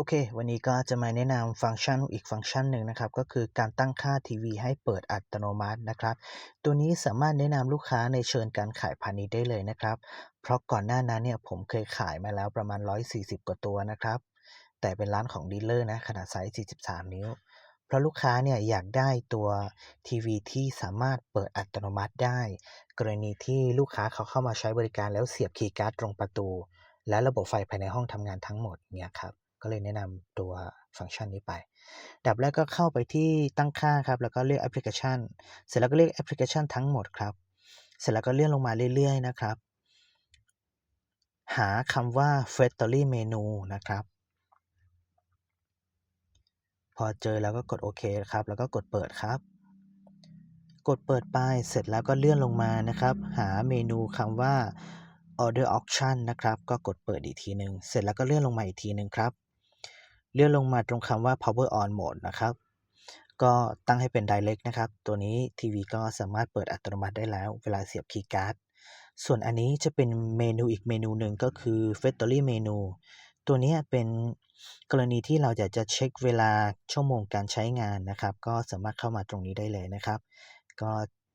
โอเค วันนี้ก็จะมาแนะนำฟังก์ชันอีกฟังก์ชันหนึ่งนะครับ ก็คือการตั้งค่าทีวีให้เปิดอัตโนมัตินะครับ ตัวนี้สามารถแนะนำลูกค้าในเชิงการขายพาณิชย์ได้เลยนะครับ เพราะก่อนหน้านั้นเนี่ยผมเคยขายมาแล้วประมาณ 140 กว่าตัวนะครับ แต่เป็นร้านของดีลเลอร์นะ ขนาดไซส์ 43 นิ้ว เพราะลูกค้าเนี่ยอยากได้ตัวทีวีที่สามารถเปิดอัตโนมัติได้ กรณีที่ลูกค้าเขาเข้ามาใช้บริการแล้วเสียบคีย์การ์ดตรงประตู และระบบไฟภายในห้องทำงานทั้งหมดเนี่ยครับ ก็เลยแนะนำตัวฟังก์ชันนี้ไป ดับแรกก็เข้าไปที่ตั้งค่าครับ แล้วก็เลือกแอปพลิเคชัน เสร็จแล้วก็เลือกแอปพลิเคชันทั้งหมดครับ เสร็จแล้วก็เลื่อนลงมาเรื่อยๆนะครับ หาคำว่า Factory Menu นะครับ พอเจอแล้วก็กดโอเคครับ แล้วก็กดเปิดครับ กดเปิดไป เสร็จแล้วก็เลื่อนลงมานะครับ หาเมนูคำว่า Order Option นะครับ ก็กดเปิดอีกทีหนึ่งเสร็จแล้วก็เลื่อนลงมาอีกทีหนึ่งครับ เลื่อนลงมาตรงคำว่า Power On Mode นะครับ ก็ตั้งให้เป็น Direct นะครับ ตัวนี้ทีวีก็สามารถเปิดอัตโนมัติได้แล้ว เวลาเสียบคีย์การ์ด ส่วนอันนี้จะเป็นเมนูอีกเมนูหนึ่งก็คือ Factory Menu ตัวนี้เป็นกรณีที่เราอยากจะเช็คเวลาชั่วโมงการใช้งานนะครับ ก็สามารถเข้ามาตรงนี้ได้เลยนะครับ ก็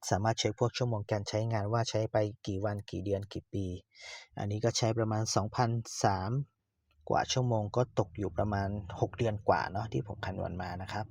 สามารถเช็คพวกชั่วโมงการใช้งานว่าใช้ไปกี่วันกี่เดือนกี่ปี อันนี้ก็ใช้ประมาณ 2,003 กว่าชั่วโมงก็ตกอยู่ประมาณ 6 เดือนกว่าเนาะที่ผมคำนวณมานะครับ